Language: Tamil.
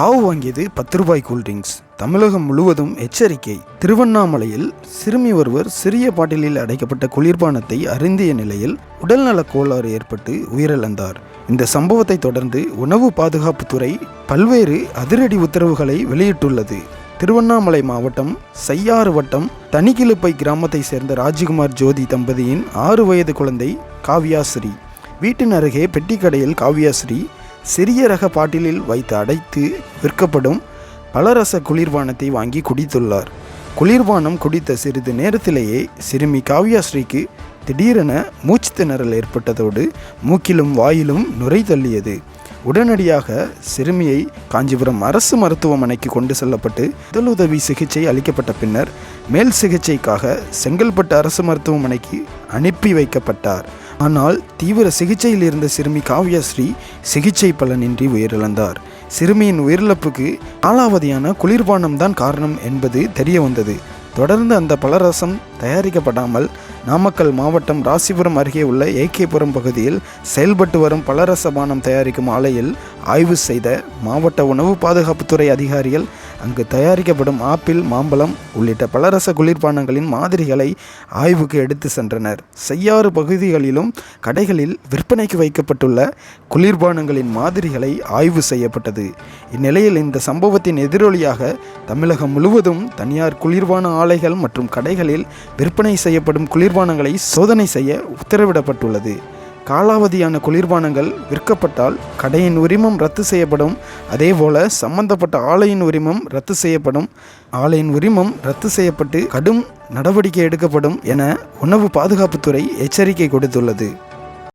காவு வாங்கியது பத்து ரூபாய் கூல்ட்ரிங்க்ஸ் தமிழகம் முழுவதும் எச்சரிக்கை. திருவண்ணாமலையில் சிறுமி ஒருவர் சிறிய பாட்டிலில் அடைக்கப்பட்ட குளிர்பானத்தை அருந்திய நிலையில் உடல்நலக் கோளாறு ஏற்பட்டு உயிரிழந்தார். இந்த சம்பவத்தை தொடர்ந்து உணவு பாதுகாப்புத்துறை பல்வேறு அதிரடி உத்தரவுகளை வெளியிட்டுள்ளது. திருவண்ணாமலை மாவட்டம் செய்யாறு வட்டம் தனிக்கிலுப்பை கிராமத்தை சேர்ந்த ராஜ்குமார் ஜோதி தம்பதியின் ஆறு வயது குழந்தை காவ்யாஸ்ரீ. வீட்டின் அருகே பெட்டிக்கடையில் காவ்யாஸ்ரீ சிறிய ரக பாட்டிலில் வைத்து அடைத்து விற்கப்படும் பலரச குளிர்பானத்தை வாங்கி குடித்துள்ளார். குளிர்பானம் குடித்த சிறிது நேரத்திலேயே சிறுமி காவ்யாஸ்ரீக்கு திடீரென மூச்சு திணறல் ஏற்பட்டதோடு மூக்கிலும் வாயிலும் நுரை தள்ளியது. உடனடியாக சிறுமியை காஞ்சிபுரம் அரசு மருத்துவமனைக்கு கொண்டு செல்லப்பட்டு முதலுதவி சிகிச்சை அளிக்கப்பட்ட பின்னர் மேல் சிகிச்சைக்காக செங்கல்பட்டு அரசு மருத்துவமனைக்கு அனுப்பி வைக்கப்பட்டார். ஆனால் தீவிர சிகிச்சையில் இருந்த சிறுமி காவ்யஸ்ரீ சிகிச்சை பலனின்றி உயிரிழந்தார். சிறுமியின் உயிரிழப்புக்கு காலாவதியான குளிர்பானம் தான் காரணம் என்பது தெரிய வந்தது தொடர்ந்து அந்த பலரசம் தயாரிக்கப்படாமல் நாமக்கல் மாவட்டம் ராசிபுரம் அருகே உள்ள ஏகேபுரம் பகுதியில் செயல்பட்டு வரும் பலரச பானம் தயாரிக்கும் ஆலையில் ஆய்வு செய்த மாவட்ட உணவு பாதுகாப்புத்துறை அதிகாரிகள் அங்கு தயாரிக்கப்படும் ஆப்பிள் மாம்பழம் உள்ளிட்ட பலரச குளிர்பானங்களின் மாதிரிகளை ஆய்வுக்கு எடுத்து சென்றனர். செய்யாறு பகுதிகளிலும் கடைகளில் விற்பனைக்கு வைக்கப்பட்டுள்ள குளிர்பானங்களின் மாதிரிகளை ஆய்வு செய்யப்பட்டது. இந்நிலையில் இந்த சம்பவத்தின் எதிரொலியாக தமிழகம் முழுவதும் தனியார் குளிர்பான ஆலைகள் மற்றும் கடைகளில் விற்பனை செய்யப்படும் குளிர்பானங்களை சோதனை செய்ய உத்தரவிடப்பட்டுள்ளது. காலாவதியான குளிர்பானங்கள் விற்கப்பட்டால் கடையின் உரிமம் ரத்து செய்யப்படும். அதேபோல சம்பந்தப்பட்ட ஆலையின் உரிமம் ரத்து செய்யப்படும். ஆலையின் உரிமம் ரத்து செய்யப்பட்டு கடும் நடவடிக்கை எடுக்கப்படும் என உணவு பாதுகாப்புத்துறை எச்சரிக்கை கொடுத்துள்ளது.